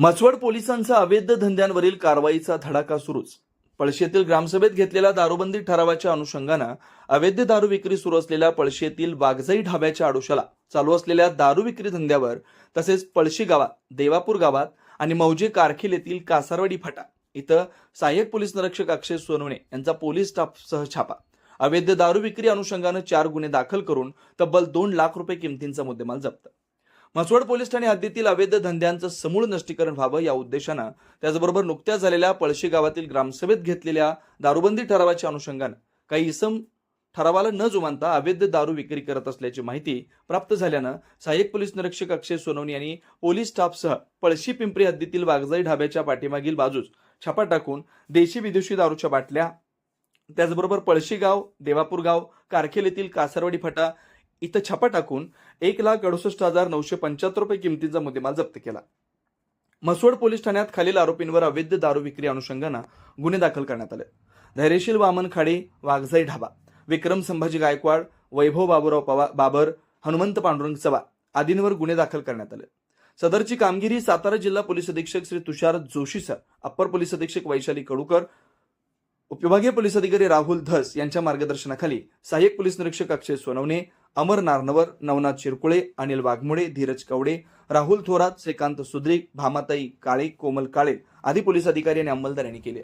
मचवड पोलिसांचा अवैध धंद्यांवरील कारवाईचा धडाका सुरूच. पळशीतील ग्रामसभेत घेतलेल्या दारूबंदी ठरावाच्या अनुषंगानं अवैध दारू विक्री सुरू असलेल्या पळशीतील वाघजई ढाब्याच्या आडोशाला चालू असलेल्या दारू विक्री धंद्यावर तसेच पळशी गावात देवापूर गावात आणि मौजे कारखिल येथील कासारवाडी फाटा इथं सहाय्यक पोलीस निरीक्षक अक्षय सोनवणे यांचा पोलीस स्टाफसह छापा. अवैध दारू विक्री अनुषंगानं चार गुन्हे दाखल करून तब्बल दोन लाख रुपये किमतींचा मुद्देमाल जप्त. म्हसवड पोलीस ठाणे हद्दीतील अवैध धंद्यांचं समूळ नष्टीकरण व्हावं या उद्देशानं त्याचबरोबर नुकत्याच झालेल्या पळशी गावातील ग्रामसभेत घेतलेल्या दारूबंदी ठरावाच्या अनुषंगानं काही इसम ठरावाला न जुमानता अवैध दारू विक्री करत असल्याची माहिती प्राप्त झाल्यानं सहाय्यक पोलीस निरीक्षक अक्षय सोनवणी यांनी पोलीस स्टाफसह पळशी पिंपरी हद्दीतील वागजाई ढाब्याच्या पाठीमागील बाजूस छापा टाकून देशी विदेशी दारूच्या बाटल्या त्याचबरोबर पळशी गाव देवापूर गाव कारखेल येथील कासरवाडी फाटा इथं छापा टाकून एक लाख अडुसष्ट हजार नऊशे पंच्याहत्तर रुपये किमतीचा मुद्देमाल जप्त केला. मसवड पोलीस ठाण्यात खालील आरोपींवर अवैध दारू विक्री अनुषंगानं गुन्हे दाखल करण्यात आले. धैर्यशील वामन खाडे वाघजाई ढाबा विक्रम संभाजी गायकवाड वैभव बाबूराव पवा बाबर हनुमंत पांडुरंग चवा आदींवर गुन्हे दाखल करण्यात आले. सदरची कामगिरी सातारा जिल्हा पोलीस अधीक्षक Shri Tushar Joshi sir upper police अधीक्षक वैशाली कडूकर उपविभागीय पोलीस अधिकारी राहुल धस यांच्या मार्गदर्शनाखाली सहाय्यक पोलीस निरीक्षक अक्षय सोनवणे अमर नारनवर नवनाथ शिरकुळे अनिल वाघमोडे धीरज कवडे राहुल थोरात श्रीकांत सुद्रिक भामाताई काळे कोमल काळे आदी पोलीस अधिकारी आणि अंमलदार यांनी केले.